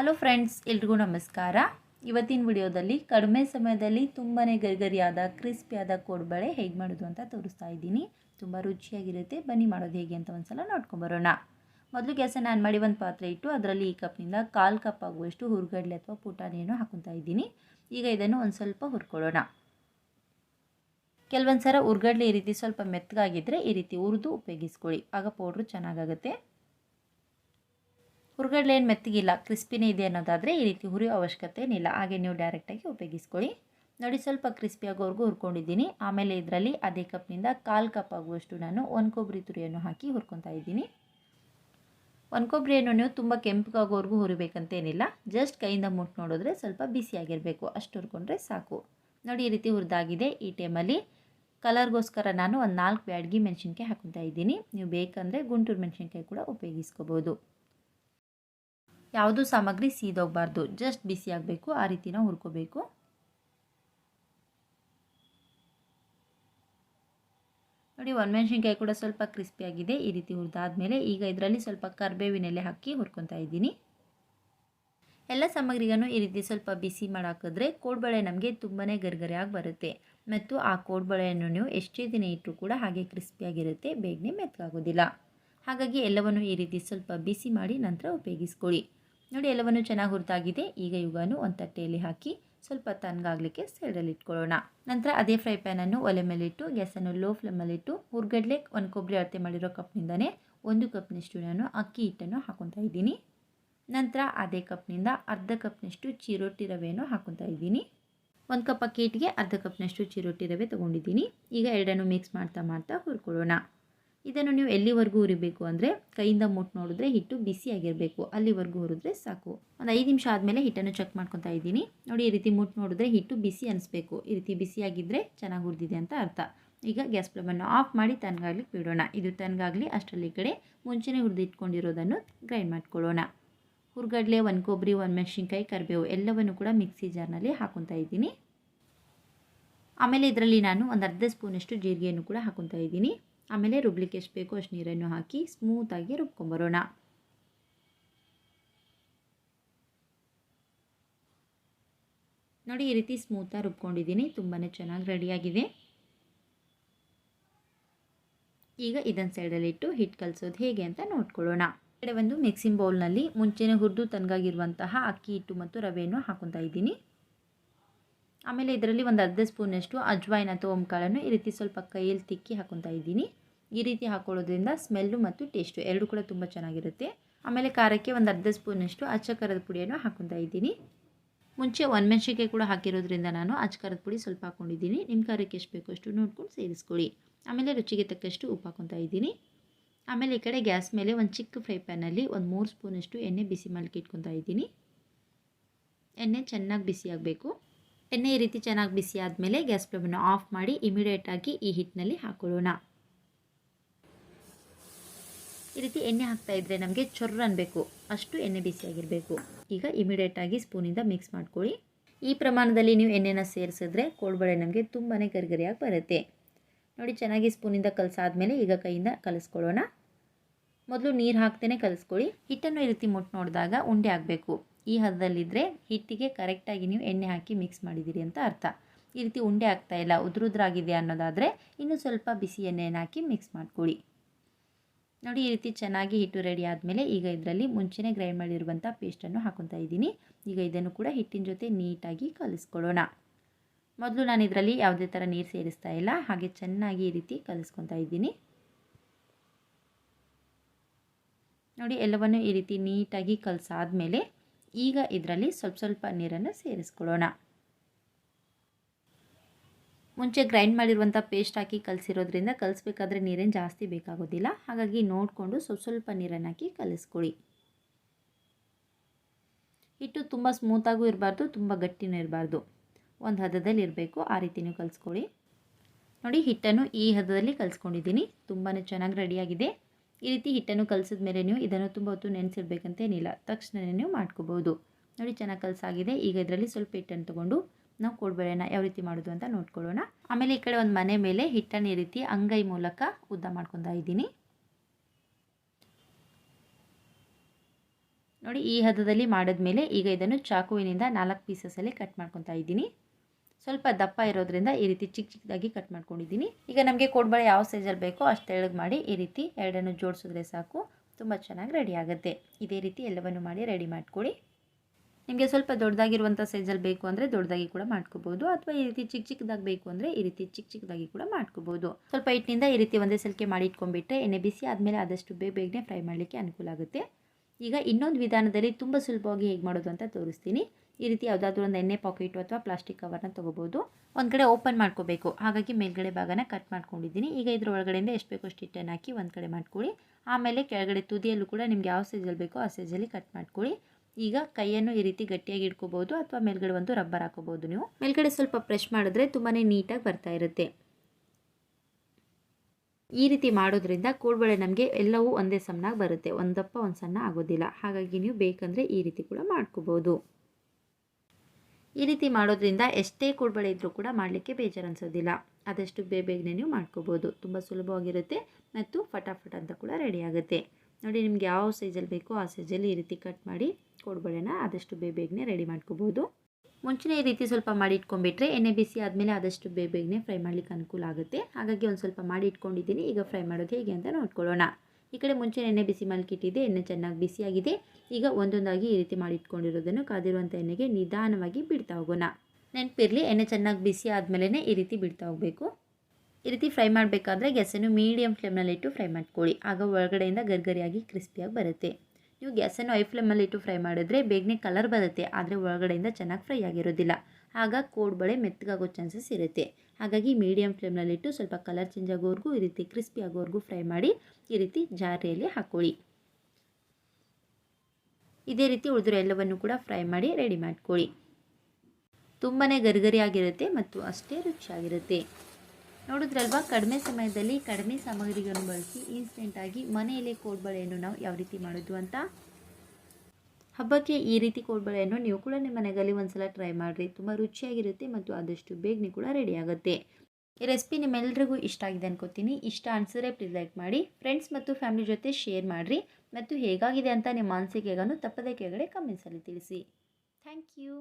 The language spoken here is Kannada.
ಹಲೋ ಫ್ರೆಂಡ್ಸ್ ಎಲ್ರಿಗೂ ನಮಸ್ಕಾರ. ಇವತ್ತಿನ ವಿಡಿಯೋದಲ್ಲಿ ಕಡಿಮೆ ಸಮಯದಲ್ಲಿ ತುಂಬಾ ಗರಿಗರಿಯಾದ, ಕ್ರಿಸ್ಪಿಯಾದ ಕೋಡ್ಬಳೆ ಹೇಗೆ ಮಾಡೋದು ಅಂತ ತೋರಿಸ್ತಾ ಇದ್ದೀನಿ. ತುಂಬ ರುಚಿಯಾಗಿರುತ್ತೆ. ಬನ್ನಿ ಮಾಡೋದು ಹೇಗೆ ಅಂತ ಒಂದ್ಸಲ ನೋಡ್ಕೊಂಬರೋಣ ಮೊದಲು ಕೆಲಸ ನಾನು ಮಾಡಿ ಒಂದು ಪಾತ್ರೆ ಇಟ್ಟು ಅದರಲ್ಲಿ ಈ ಕಪ್ನಿಂದ ಕಾಲು ಕಪ್ ಆಗುವಷ್ಟು ಹುರ್ಗಡ್ಲೆ ಅಥವಾ ಪುಟಾಣಿಯನ್ನು ಹಾಕೊತಾ ಇದ್ದೀನಿ. ಈಗ ಇದನ್ನು ಒಂದು ಸ್ವಲ್ಪ ಹುರ್ಕೊಳ್ಳೋಣ. ಕೆಲವೊಂದು ಸಲ ಹುರ್ಗಡ್ಲೆ ಈ ರೀತಿ ಸ್ವಲ್ಪ ಮೆತ್ತಗಾಗಿದ್ದರೆ ಈ ರೀತಿ ಹುರಿದು ಉಪಯೋಗಿಸ್ಕೊಳ್ಳಿ. ಆಗ ಪೌಡ್ರು ಚೆನ್ನಾಗಾಗುತ್ತೆ. ಹುರ್ಗಡ್ಲೆ ಏನು ಮೆತ್ತಗಿಲ್ಲ ಕ್ರಿಸ್ಪಿನೇ ಇದೆ ಅನ್ನೋದಾದರೆ ಈ ರೀತಿ ಹುರಿಯೋ ಅವಶ್ಯಕತೆ ಏನಿಲ್ಲ. ಹಾಗೆ ನೀವು ಡೈರೆಕ್ಟಾಗಿ ಉಪಯೋಗಿಸ್ಕೊಳ್ಳಿ. ನೋಡಿ, ಸ್ವಲ್ಪ ಕ್ರಿಸ್ಪಿ ಆಗೋವರೆಗೂ ಹುರ್ಕೊಂಡಿದ್ದೀನಿ. ಆಮೇಲೆ ಇದರಲ್ಲಿ ಅದೇ ಕಪ್ನಿಂದ ಕಾಲು ಕಪ್ ಆಗುವಷ್ಟು ನಾನು ಒಂದು ಕೊಬ್ಬರಿ ತುರಿಯನ್ನು ಹಾಕಿ ಹುರ್ಕೊತಾ ಇದ್ದೀನಿ. ಒಂದು ಕೊಬ್ಬರಿಯನ್ನು ನೀವು ತುಂಬ ಕೆಂಪಗಾಗೋವರೆಗೂ ಹುರಿಬೇಕಂತೇನಿಲ್ಲ. ಜಸ್ಟ್ ಕೈಯಿಂದ ಮುಟ್ಟು ನೋಡಿದ್ರೆ ಸ್ವಲ್ಪ ಬಿಸಿಯಾಗಿರಬೇಕು ಅಷ್ಟು ಹುರ್ಕೊಂಡ್ರೆ ಸಾಕು. ನೋಡಿ, ಈ ರೀತಿ ಹುರಿದಾಗಿದೆ ಈ ಟೈಮಲ್ಲಿ ಕಲರ್ಗೋಸ್ಕರ ನಾನು ಒಂದು ನಾಲ್ಕು ಬ್ಯಾಡ್ಗಿ ಮೆಣಸಿನ್ಕಾಯಿ ಹಾಕೊತಾ ಇದ್ದೀನಿ. ನೀವು ಬೇಕಂದರೆ ಗುಂಟೂರು ಮೆಣಸಿನ್ಕಾಯಿ ಕೂಡ ಉಪಯೋಗಿಸ್ಕೋಬೋದು. ಯಾವುದೂ ಸಾಮಗ್ರಿ ಸೀದೋಗಬಾರ್ದು. ಜಸ್ಟ್ ಬಿಸಿ ಆಗಬೇಕು, ಆ ರೀತಿನ ಹುರ್ಕೋಬೇಕು. ನೋಡಿ, ಒಣಮೆಣ್ಸಿನ್ಕಾಯಿ ಕೂಡ ಸ್ವಲ್ಪ ಕ್ರಿಸ್ಪಿಯಾಗಿದೆ ಈ ರೀತಿ ಹುರಿದಾದ್ಮೇಲೆ ಈಗ ಇದರಲ್ಲಿ ಸ್ವಲ್ಪ ಕರ್ಬೇವಿನೆಲೆ ಹಾಕಿ ಹುರ್ಕೊತಾ ಇದ್ದೀನಿ. ಎಲ್ಲ ಸಾಮಗ್ರಿಗೂ ಈ ರೀತಿ ಸ್ವಲ್ಪ ಬಿಸಿ ಮಾಡಾಕಿದ್ರೆ ಕೋಡ್ಬಳೆ ನಮಗೆ ತುಂಬಾ ಗರ್ಗರಿಯಾಗಿ ಬರುತ್ತೆ. ಮತ್ತು ಆ ಕೋಡ್ಬಳೆಯನ್ನು ನೀವು ಎಷ್ಟೇ ದಿನ ಇಟ್ಟರೂ ಕೂಡ ಹಾಗೆ ಕ್ರಿಸ್ಪಿಯಾಗಿರುತ್ತೆ ಬೇಗನೆ ಮೆತ್ತಗಾಗೋದಿಲ್ಲ ಹಾಗಾಗಿ ಎಲ್ಲವನ್ನು ಈ ರೀತಿ ಸ್ವಲ್ಪ ಬಿಸಿ ಮಾಡಿ ನಂತರ ಉಪಯೋಗಿಸ್ಕೊಳ್ಳಿ. ನೋಡಿ, ಎಲ್ಲವನ್ನು ಚೆನ್ನಾಗಿ ಹುರಿದಾಗಿದೆ. ಈಗ ಇವುಗಳನ್ನು ಒಂದು ತಟ್ಟೆಯಲ್ಲಿ ಹಾಕಿ ಸ್ವಲ್ಪ ತಣ್ಣಗಾಗಲಿಕ್ಕೆ ಸೈಡಲ್ಲಿ ಇಟ್ಕೊಳ್ಳೋಣ. ನಂತರ ಅದೇ ಫ್ರೈ ಪ್ಯಾನನ್ನು ಒಲೆ ಮೇಲಿಟ್ಟು ಗ್ಯಾಸನ್ನು ಲೋ ಫ್ಲೇಮಲ್ಲಿಟ್ಟು ಹುರ್ಗಡ್ಲೆ ಒಂದು ಕೊಬ್ಬರಿ ಅಳತೆ ಮಾಡಿರೋ ಕಪ್ನಿಂದನೇ ಒಂದು ಕಪ್ನಷ್ಟು ನಾನು ಅಕ್ಕಿ ಹಿಟ್ಟನ್ನು ಹಾಕೊತಾ ಇದ್ದೀನಿ. ನಂತರ ಅದೇ ಕಪ್ನಿಂದ ಅರ್ಧ ಕಪ್ನಷ್ಟು ಚಿರೋಟಿ ರವೆಯನ್ನು ಹಾಕೊತಾ ಇದ್ದೀನಿ. ಒಂದು ಕಪ್ ಅಕ್ಕಿ ಹಿಟ್ಟಿಗೆ ಅರ್ಧ ಕಪ್ನಷ್ಟು ಚಿರೋಟಿ ರವೆ ತೊಗೊಂಡಿದ್ದೀನಿ. ಈಗ ಎರಡನ್ನು ಮಿಕ್ಸ್ ಮಾಡ್ತಾ ಮಾಡ್ತಾ ಹುರ್ಕೊಳ್ಳೋಣ. ಇದನ್ನು ನೀವು ಎಲ್ಲಿವರೆಗೂ ಹುರಿಬೇಕು ಅಂದರೆ ಕೈಯಿಂದ ಮುಟ್ಟು ನೋಡಿದ್ರೆ ಹಿಟ್ಟು ಬಿಸಿಯಾಗಿರಬೇಕು ಅಲ್ಲಿವರೆಗೂ ಹುರಿದ್ರೆ ಸಾಕು. ಒಂದು ಐದು ನಿಮಿಷ ಆದಮೇಲೆ ಹಿಟ್ಟನ್ನು ಚೆಕ್ ಮಾಡ್ಕೊತಾ ಇದ್ದೀನಿ. ನೋಡಿ, ಈ ರೀತಿ ಮುಟ್ಟು ನೋಡಿದ್ರೆ ಹಿಟ್ಟು ಬಿಸಿ ಅನಿಸ್ಬೇಕು. ಈ ರೀತಿ ಬಿಸಿಯಾಗಿದ್ದರೆ ಚೆನ್ನಾಗಿ ಹುರಿದಿದೆ ಅಂತ ಅರ್ಥ. ಈಗ ಗ್ಯಾಸ್ ಫ್ಲೇಮನ್ನು ಆಫ್ ಮಾಡಿ ತಣ್ಣಗಾಗ್ಲಿಕ್ಕೆ ಬಿಡೋಣ. ಇದು ತಣ್ಣಗಾಗಲಿ ಅಷ್ಟರಲ್ಲಿ ಕಡೆ ಮುಂಚೆನೇ ಹುರಿದಿಟ್ಕೊಂಡಿರೋದನ್ನು ಗ್ರೈಂಡ್ ಮಾಡ್ಕೊಳ್ಳೋಣ. ಹುರ್ಗಡ್ಲೆ ಒಂದು ಕೊಬ್ಬರಿ ಒಂದು ಮೆಣಸಿನ್ಕಾಯಿ, ಕರಿಬೇವು ಎಲ್ಲವನ್ನು ಕೂಡ ಮಿಕ್ಸಿ ಜಾರ್ನಲ್ಲಿ ಹಾಕೊತಾ ಇದ್ದೀನಿ. ಆಮೇಲೆ ಇದರಲ್ಲಿ ನಾನು ಒಂದು ಅರ್ಧ ಸ್ಪೂನಷ್ಟು ಜೀರಿಗೆಯನ್ನು ಕೂಡ ಹಾಕೊತಾ ಇದ್ದೀನಿ. ಆಮೇಲೆ ರುಬ್ಲಿಕ್ಕೆ ಎಷ್ಟು ಬೇಕೋ ಅಷ್ಟು ನೀರನ್ನು ಹಾಕಿ ಸ್ಮೂತಾಗಿ ರುಬ್ಕೊಂಬರೋಣ ನೋಡಿ ಈ ರೀತಿ ಸ್ಮೂತಾಗಿ ರುಬ್ಕೊಂಡಿದ್ದೀನಿ. ತುಂಬಾ ಚೆನ್ನಾಗಿ ರೆಡಿಯಾಗಿದೆ ಈಗ ಇದನ್ನು ಸೈಡಲ್ಲಿಟ್ಟು ಹಿಟ್ಟು ಕಲಿಸೋದು ಹೇಗೆ ಅಂತ ನೋಡ್ಕೊಳ್ಳೋಣ. ಕಡೆ ಒಂದು ಮಿಕ್ಸಿಂಗ್ ಬೌಲ್ನಲ್ಲಿ ಮುಂಚೆನೇ ಹುರಿದು ತನಗಾಗಿರುವಂತಹ ಅಕ್ಕಿ, ಹಿಟ್ಟು ಮತ್ತು ರವೆಯನ್ನು ಹಾಕೊತಾ ಇದ್ದೀನಿ. ಆಮೇಲೆ ಇದರಲ್ಲಿ ಒಂದು ಅರ್ಧ ಸ್ಪೂನಷ್ಟು ಅಜ್ವಾಯಿನ ಅಥವಾ ಓಂಕಾಳನ್ನು ಈ ರೀತಿ ಸ್ವಲ್ಪ ಕೈಯಲ್ಲಿ ತಿಕ್ಕಿ ಹಾಕೊತಾ ಇದ್ದೀನಿ. ಈ ರೀತಿ ಹಾಕೊಳ್ಳೋದ್ರಿಂದ ಸ್ಮೆಲ್ಲು ಮತ್ತು ಟೇಸ್ಟು ಎರಡು ಕೂಡ ತುಂಬ ಚೆನ್ನಾಗಿರುತ್ತೆ. ಆಮೇಲೆ ಖಾರಕ್ಕೆ ಒಂದು ಅರ್ಧ ಸ್ಪೂನಷ್ಟು ಅಚ್ಚ ಖಾರದ ಪುಡಿಯನ್ನು ಹಾಕೊತಾ ಇದ್ದೀನಿ. ಮುಂಚೆ ಒಣಮೆಣ್ಸಿಕಾಯಿ ಕೂಡ ಹಾಕಿರೋದ್ರಿಂದ ನಾನು ಅಚ್ಚ ಖಾರದ ಪುಡಿ ಸ್ವಲ್ಪ ಹಾಕ್ಕೊಂಡಿದ್ದೀನಿ ನಿಮ್ಮ ಖಾರಕ್ಕೆ ಎಷ್ಟು ಬೇಕೋ ಅಷ್ಟು ನೋಡ್ಕೊಂಡು ಸೇರಿಸ್ಕೊಳ್ಳಿ. ಆಮೇಲೆ ರುಚಿಗೆ ತಕ್ಕಷ್ಟು ಉಪ್ಪು ಹಾಕೊತಾ ಇದ್ದೀನಿ. ಆಮೇಲೆ ಈ ಕಡೆ ಗ್ಯಾಸ್ ಮೇಲೆ ಒಂದು ಚಿಕ್ಕ ಫ್ರೈ ಪ್ಯಾನಲ್ಲಿ ಒಂದು ಮೂರು ಸ್ಪೂನಷ್ಟು ಎಣ್ಣೆ ಬಿಸಿ ಮಾಡಲಿಕ್ಕೆ ಇಟ್ಕೊತಾ ಇದ್ದೀನಿ. ಎಣ್ಣೆ ಚೆನ್ನಾಗಿ ಬಿಸಿ ಆಗಬೇಕು. ಎಣ್ಣೆ ಈ ರೀತಿ ಚೆನ್ನಾಗಿ ಬಿಸಿ ಆದಮೇಲೆ ಗ್ಯಾಸ್ ಫ್ಲೇಮನ್ನು ಆಫ್ ಮಾಡಿ ಇಮಿಡಿಯೇಟಾಗಿ ಈ ಹಿಟ್ಟಿನಲ್ಲಿ ಹಾಕೊಳ್ಳೋಣ. ಈ ರೀತಿ ಎಣ್ಣೆ ಹಾಕ್ತಾ ಇದ್ದರೆ ನಮಗೆ ಚೊರ್ರ ಅನ್ಬೇಕು. ಅಷ್ಟು ಎಣ್ಣೆ ಬಿಸಿಯಾಗಿರಬೇಕು ಈಗ ಇಮಿಡಿಯೇಟಾಗಿ ಸ್ಪೂನಿಂದ ಮಿಕ್ಸ್ ಮಾಡ್ಕೊಳ್ಳಿ. ಈ ಪ್ರಮಾಣದಲ್ಲಿ ನೀವು ಎಣ್ಣೆನ ಸೇರಿಸಿದ್ರೆ ಕೋಳ್ಬಳೆ ನಮಗೆ ತುಂಬಾ ಗರಿಗರಿಯಾಗಿ ಬರುತ್ತೆ. ನೋಡಿ, ಚೆನ್ನಾಗಿ ಸ್ಪೂನಿಂದ ಕಲಸಾದ್ಮೇಲೆ ಈಗ ಕೈಯಿಂದ ಕಲಿಸ್ಕೊಳ್ಳೋಣ. ಮೊದಲು ನೀರು ಹಾಕ್ತೇನೆ ಕಲಿಸ್ಕೊಳ್ಳಿ. ಹಿಟ್ಟನ್ನು ಈ ರೀತಿ ಮುಟ್ಟು ನೋಡಿದಾಗ ಉಂಡೆ ಆಗಬೇಕು. ಈ ಹದದಲ್ಲಿದ್ದರೆ ಹಿಟ್ಟಿಗೆ ಕರೆಕ್ಟಾಗಿ ನೀವು ಎಣ್ಣೆ ಹಾಕಿ ಮಿಕ್ಸ್ ಮಾಡಿದ್ದೀರಿ ಅಂತ ಅರ್ಥ. ಈ ರೀತಿ ಉಂಡೆ ಆಗ್ತಾಯಿಲ್ಲ ಉದುರುದ್ರಾಗಿದೆ ಅನ್ನೋದಾದರೆ ಇನ್ನೂ ಸ್ವಲ್ಪ ಬಿಸಿ ಎಣ್ಣೆಯನ್ನು ಹಾಕಿ ಮಿಕ್ಸ್ ಮಾಡ್ಕೊಳ್ಳಿ. ನೋಡಿ ಈ ರೀತಿ ಚೆನ್ನಾಗಿ ಹಿಟ್ಟು ರೆಡಿ ಆದಮೇಲೆ ಈಗ ಇದರಲ್ಲಿ ಮುಂಚೆನೇ ಗ್ರೈಂಡ್ ಮಾಡಿರುವಂಥ ಪೇಸ್ಟನ್ನು ಹಾಕೊತಾ ಇದ್ದೀನಿ. ಈಗ ಇದನ್ನು ಕೂಡ ಹಿಟ್ಟಿನ ಜೊತೆ ನೀಟಾಗಿ ಕಲಿಸ್ಕೊಳ್ಳೋಣ. ಮೊದಲು ನಾನು ಇದರಲ್ಲಿ ಯಾವುದೇ ಥರ ನೀರು ಸೇರಿಸ್ತಾ ಇಲ್ಲ. ಹಾಗೆ ಚೆನ್ನಾಗಿ ಈ ರೀತಿ ಕಲಿಸ್ಕೊತಾ ಇದ್ದೀನಿ. ನೋಡಿ ಎಲ್ಲವನ್ನು ಈ ರೀತಿ ನೀಟಾಗಿ ಕಲಸಾದ್ಮೇಲೆ ಈಗ ಇದರಲ್ಲಿ ಸ್ವಲ್ಪ ಸ್ವಲ್ಪ ನೀರನ್ನು ಸೇರಿಸ್ಕೊಳ್ಳೋಣ. ಮುಂಚೆ ಗ್ರೈಂಡ್ ಮಾಡಿರುವಂಥ ಪೇಸ್ಟ್ ಹಾಕಿ ಕಲಸಿರೋದ್ರಿಂದ ಕಲಿಸ್ಬೇಕಾದ್ರೆ ನೀರೇನು ಜಾಸ್ತಿ ಬೇಕಾಗೋದಿಲ್ಲ. ಹಾಗಾಗಿ ನೋಡಿಕೊಂಡು ಸ್ವಲ್ಪ ಸ್ವಲ್ಪ ನೀರನ್ನು ಹಾಕಿ ಕಲಿಸ್ಕೊಳ್ಳಿ. ಹಿಟ್ಟು ತುಂಬ ಸ್ಮೂತಾಗೂ ಇರಬಾರ್ದು, ತುಂಬ ಗಟ್ಟಿನೂ ಇರಬಾರ್ದು. ಒಂದು ಹದದಲ್ಲಿ ಇರಬೇಕು, ಆ ರೀತಿಯೂ ಕಲಿಸ್ಕೊಳ್ಳಿ. ನೋಡಿ, ಹಿಟ್ಟನ್ನು ಈ ಹದದಲ್ಲಿ ಕಲಿಸ್ಕೊಂಡಿದ್ದೀನಿ. ತುಂಬಾ ಚೆನ್ನಾಗಿ ರೆಡಿಯಾಗಿದೆ ಈ ರೀತಿ ಹಿಟ್ಟನ್ನು ಕಲಿಸಿದ ಮೇಲೆ ನೀವು ಇದನ್ನು ತುಂಬ ಹೊತ್ತು ನೆನೆಸಿಡ್ಬೇಕಂತೇನಿಲ್ಲ ತಕ್ಷಣವೇ ನೀವು ಮಾಡ್ಕೋಬೋದು. ನೋಡಿ, ಚೆನ್ನಾಗಿ ಕಲಸಾಗಿದೆ. ಈಗ ಇದರಲ್ಲಿ ಸ್ವಲ್ಪ ಹಿಟ್ಟನ್ನು ತೊಗೊಂಡು ನಾವು ಕೋಡ್ಬಳೆನ ಯಾವ ರೀತಿ ಮಾಡೋದು ಅಂತ ನೋಡ್ಕೊಳ್ಳೋಣ. ಆಮೇಲೆ ಈ ಕಡೆ ಒಂದು ಮನೆ ಮೇಲೆ ಹಿಟ್ಟನ್ನು ಈ ರೀತಿ ಅಂಗೈ ಮೂಲಕ ಉದ್ದ ಮಾಡ್ಕೊತಾ ಇದ್ದೀನಿ. ನೋಡಿ, ಈ ಹದದಲ್ಲಿ ಮಾಡಿದ್ಮೇಲೆ ಈಗ ಇದನ್ನು ಚಾಕುವಿನಿಂದ ನಾಲ್ಕು ಪೀಸಸಲ್ಲಿ ಕಟ್ ಮಾಡ್ಕೊತಾ ಇದ್ದೀನಿ. ಸ್ವಲ್ಪ ದಪ್ಪ ಇರೋದ್ರಿಂದ ಈ ರೀತಿ ಚಿಕ್ಕ ಚಿಕ್ಕದಾಗಿ ಕಟ್ ಮಾಡ್ಕೊಂಡಿದ್ದೀನಿ. ಈಗ ನಮಗೆ ಕೋಡ್ಬಳೆ ಯಾವ ಸೈಜಲ್ಲಿ ಬೇಕೋ ಅಷ್ಟು ಎಳಗ್ ಮಾಡಿ ಈ ರೀತಿ ಎರಡನ್ನು ಜೋಡಿಸಿದ್ರೆ ಸಾಕು. ತುಂಬ ಚೆನ್ನಾಗಿ ರೆಡಿ ಆಗುತ್ತೆ. ಇದೇ ರೀತಿ ಎಲ್ಲವನ್ನು ಮಾಡಿ ರೆಡಿ ಮಾಡ್ಕೊಳ್ಳಿ. ನಿಮಗೆ ಸ್ವಲ್ಪ ದೊಡ್ಡದಾಗಿರುವಂಥ ಸೈಜಲ್ಲಿ ಬೇಕು ಅಂದರೆ ದೊಡ್ಡದಾಗಿ ಕೂಡ ಮಾಡ್ಕೋಬೋದು. ಅಥವಾ ಈ ರೀತಿ ಚಿಕ್ಕ ಚಿಕ್ಕದಾಗಿ ಬೇಕು ಅಂದರೆ ಈ ರೀತಿ ಚಿಕ್ಕ ಚಿಕ್ಕದಾಗಿ ಕೂಡ ಮಾಡ್ಕೋಬೋದು. ಸ್ವಲ್ಪ ಹಿಟ್ಟಿನಿಂದ ಈ ರೀತಿ ಒಂದೇ ಸಲಕ್ಕೆ ಮಾಡಿ ಇಟ್ಕೊಂಡ್ಬಿಟ್ರೆ ಎಣ್ಣೆ ಬಿಸಿ ಆದಮೇಲೆ ಆದಷ್ಟು ಬೇಗ ಬೇಗನೆ ಫ್ರೈ ಮಾಡಲಿಕ್ಕೆ ಅನುಕೂಲ ಆಗುತ್ತೆ. ಈಗ ಇನ್ನೊಂದು ವಿಧಾನದಲ್ಲಿ ತುಂಬ ಸುಲಭವಾಗಿ ಹೇಗೆ ಮಾಡೋದು ಅಂತ ತೋರಿಸ್ತೀನಿ. ಈ ರೀತಿ ಯಾವುದಾದ್ರೂ ಒಂದು ಎಣ್ಣೆ ಪಾಕೆಟು ಅಥವಾ ಪ್ಲಾಸ್ಟಿಕ್ ಕವರ್ನ ತೊಗೋಬೋದು. ಒಂದು ಕಡೆ ಓಪನ್ ಮಾಡ್ಕೋಬೇಕು. ಹಾಗಾಗಿ ಮೇಲ್ಗಡೆ ಭಾಗನ ಕಟ್ ಮಾಡ್ಕೊಂಡಿದ್ದೀನಿ. ಈಗ ಇದ್ರ ಒಳಗಡೆಯಿಂದ ಎಷ್ಟು ಬೇಕೋ ಅಷ್ಟು ಹಿಟ್ಟನ್ನು ಹಾಕಿ ಒಂದು ಕಡೆ ಮಾಡ್ಕೊಳ್ಳಿ. ಆಮೇಲೆ ಕೆಳಗಡೆ ತುದಿಯಲ್ಲೂ ಕೂಡ ನಿಮ್ಗೆ ಯಾವ ಸೈಜಲ್ಲಿ ಬೇಕೋ ಆ ಸೈಜಲ್ಲಿ ಕಟ್ ಮಾಡ್ಕೊಳ್ಳಿ. ಈಗ ಕೈಯನ್ನು ಈ ರೀತಿ ಗಟ್ಟಿಯಾಗಿ ಇಟ್ಕೋಬೋದು ಅಥವಾ ಮೇಲ್ಗಡೆ ಒಂದು ರಬ್ಬರ್ ಹಾಕೋಬೋದು ನೀವು. ಮೇಲ್ಗಡೆ ಸ್ವಲ್ಪ ಪ್ರೆಶ್ ಮಾಡಿದ್ರೆ ತುಂಬಾ ನೀಟಾಗಿ ಬರ್ತಾ ಇರುತ್ತೆ. ಈ ರೀತಿ ಮಾಡೋದ್ರಿಂದ ಕೂಡಬಳೆ ನಮಗೆ ಎಲ್ಲವೂ ಒಂದೇ ಸಮನಾಗಿ ಬರುತ್ತೆ. ಒಂದಪ್ಪ, ಒಂದು ಸಣ್ಣ ಆಗೋದಿಲ್ಲ. ಹಾಗಾಗಿ ನೀವು ಬೇಕಂದರೆ ಈ ರೀತಿ ಕೂಡ ಮಾಡ್ಕೋಬೋದು ಈ ರೀತಿ ಮಾಡೋದ್ರಿಂದ ಎಷ್ಟೇ ಕೂಡಬಳೆ ಇದ್ದರೂ ಕೂಡ ಮಾಡಲಿಕ್ಕೆ ಬೇಜಾರು ಅನಿಸೋದಿಲ್ಲ ಆದಷ್ಟು ಬೇಗ ಬೇಗನೆ ನೀವು ಮಾಡ್ಕೋಬೋದು ತುಂಬ ಸುಲಭವಾಗಿರುತ್ತೆ ಮತ್ತು ಫಟಾಫಟ್ ಅಂತ ಕೂಡ ರೆಡಿ ಆಗುತ್ತೆ. ನೋಡಿ, ನಿಮ್ಗೆ ಯಾವ ಸೈಜಲ್ಲಿ ಬೇಕೋ ಆ ಸೈಜಲ್ಲಿ ಈ ರೀತಿ ಕಟ್ ಮಾಡಿ ಕೋಡ್ಬಳೆನ ಆದಷ್ಟು ಬೇಗ ಬೇಗನೆ ರೆಡಿ ಮಾಡ್ಕೋಬೋದು. ಮುಂಚೆನೇ ಈ ರೀತಿ ಸ್ವಲ್ಪ ಮಾಡಿ ಇಟ್ಕೊಂಡ್ಬಿಟ್ರೆ ಎಣ್ಣೆ ಬಿಸಿ ಆದಮೇಲೆ ಆದಷ್ಟು ಬೇಗ ಬೇಗನೆ ಫ್ರೈ ಮಾಡ್ಲಿಕ್ಕೆ ಅನುಕೂಲ ಆಗುತ್ತೆ. ಹಾಗಾಗಿ ಒಂದು ಸ್ವಲ್ಪ ಮಾಡಿ ಇಟ್ಕೊಂಡಿದ್ದೀನಿ. ಈಗ ಫ್ರೈ ಮಾಡೋದು ಹೇಗೆ ಅಂತ ನೋಡ್ಕೊಳ್ಳೋಣ. ಈ ಕಡೆ ಮುಂಚೆ ಎಣ್ಣೆ ಬಿಸಿ ಮಲ್ಕಿಟ್ಟಿದ್ದೆ ಎಣ್ಣೆ ಚೆನ್ನಾಗಿ ಬಿಸಿಯಾಗಿದೆ. ಈಗ ಒಂದೊಂದಾಗಿ ಈ ರೀತಿ ಮಾಡಿ ಇಟ್ಕೊಂಡಿರೋದನ್ನು ಕಾದಿರುವಂಥ ಎಣ್ಣೆಗೆ ನಿಧಾನವಾಗಿ ಬಿಡ್ತಾ ಹೋಗೋಣ. ನೆನಪಿರಲಿ, ಎಣ್ಣೆ ಚೆನ್ನಾಗಿ ಬಿಸಿ ಆದಮೇಲೆ ಈ ರೀತಿ ಬಿಡ್ತಾ ಹೋಗಬೇಕು. ಈ ರೀತಿ ಫ್ರೈ ಮಾಡಬೇಕಾದ್ರೆ ಗ್ಯಾಸನ್ನು ಮೀಡಿಯಮ್ ಫ್ಲೇಮ್ನಲ್ಲಿಟ್ಟು ಫ್ರೈ ಮಾಡ್ಕೊಳ್ಳಿ. ಆಗ ಒಳಗಡೆಯಿಂದ ಗರ್ಗರಿಯಾಗಿ ಕ್ರಿಸ್ಪಿಯಾಗಿ ಬರುತ್ತೆ. ನೀವು ಗ್ಯಾಸನ್ನು ಐ ಫ್ಲೇಮಲ್ಲಿಟ್ಟು ಫ್ರೈ ಮಾಡಿದ್ರೆ ಬೇಗನೆ ಕಲರ್ ಬರುತ್ತೆ, ಆದರೆ ಒಳಗಡೆಯಿಂದ ಚೆನ್ನಾಗಿ ಫ್ರೈ ಆಗಿರೋದಿಲ್ಲ. ಆಗ ಕೋಡ್ಬಳೆ ಮೆತ್ತಗಾಗೋ ಚಾನ್ಸಸ್ ಇರುತ್ತೆ. ಹಾಗಾಗಿ ಮೀಡಿಯಮ್ ಫ್ಲೇಮ್ನಲ್ಲಿಟ್ಟು ಸ್ವಲ್ಪ ಕಲರ್ ಚೇಂಜ್ ಆಗೋವರೆಗೂ ಈ ರೀತಿ ಕ್ರಿಸ್ಪಿ ಆಗೋವರೆಗೂ ಫ್ರೈ ಮಾಡಿ ಈ ರೀತಿ ಜಾರಿಯಲ್ಲಿ ಹಾಕ್ಕೊಳ್ಳಿ ಇದೇ ರೀತಿ ಉಳಿದಿರೋ ಎಲ್ಲವನ್ನು ಕೂಡ ಫ್ರೈ ಮಾಡಿ ರೆಡಿ ಮಾಡ್ಕೊಳ್ಳಿ. ತುಂಬಾ ಗರಿಗರಿಯಾಗಿರುತ್ತೆ ಮತ್ತು ಅಷ್ಟೇ ರುಚಿಯಾಗಿರುತ್ತೆ. ನೋಡಿದ್ರಲ್ವಾ? ಕಡಿಮೆ ಸಮಯದಲ್ಲಿ ಕಡಿಮೆ ಸಾಮಗ್ರಿಗಳನ್ನು ಬಳಸಿ ಇನ್ಸ್ಟೆಂಟಾಗಿ ಮನೆಯಲ್ಲೇ ಕೋಡ್ಬಳೆಯನ್ನು ನಾವು ಯಾವ ರೀತಿ ಮಾಡೋದು ಅಂತ? ಹಬ್ಬಕ್ಕೆ ಈ ರೀತಿ ಕೋಡ್ಬಳೆಯನ್ನು ನೀವು ಕೂಡ ನಿಮ್ಮ ಮನೆಯಲ್ಲಿ ಒಂದ್ಸಲ ಟ್ರೈ ಮಾಡಿರಿ. ತುಂಬ ರುಚಿಯಾಗಿರುತ್ತೆ ಮತ್ತು ಆದಷ್ಟು ಬೇಗನೆ ಕೂಡ ರೆಡಿ ಆಗುತ್ತೆ. ಈ ರೆಸಿಪಿ ನಿಮ್ಮೆಲ್ಲರಿಗೂ ಇಷ್ಟ ಆಗಿದೆ ಅನ್ಕೋತೀನಿ. ಇಷ್ಟ ಅನಿಸಿದ್ರೆ ಪ್ಲೀಸ್ ಲೈಕ್ ಮಾಡಿ ಫ್ರೆಂಡ್ಸ್ ಮತ್ತು ಫ್ಯಾಮಿಲಿ ಜೊತೆ ಶೇರ್ ಮಾಡಿರಿ. ಮತ್ತು ಹೇಗಾಗಿದೆ ಅಂತ ನಿಮ್ಮ ಅನಿಸಿಕೆಗಳನ್ನು ತಪ್ಪದೇ ಕೆಳಗಡೆ ಕಮೆಂಟ್ಸಲ್ಲಿ ತಿಳಿಸಿ. Thank you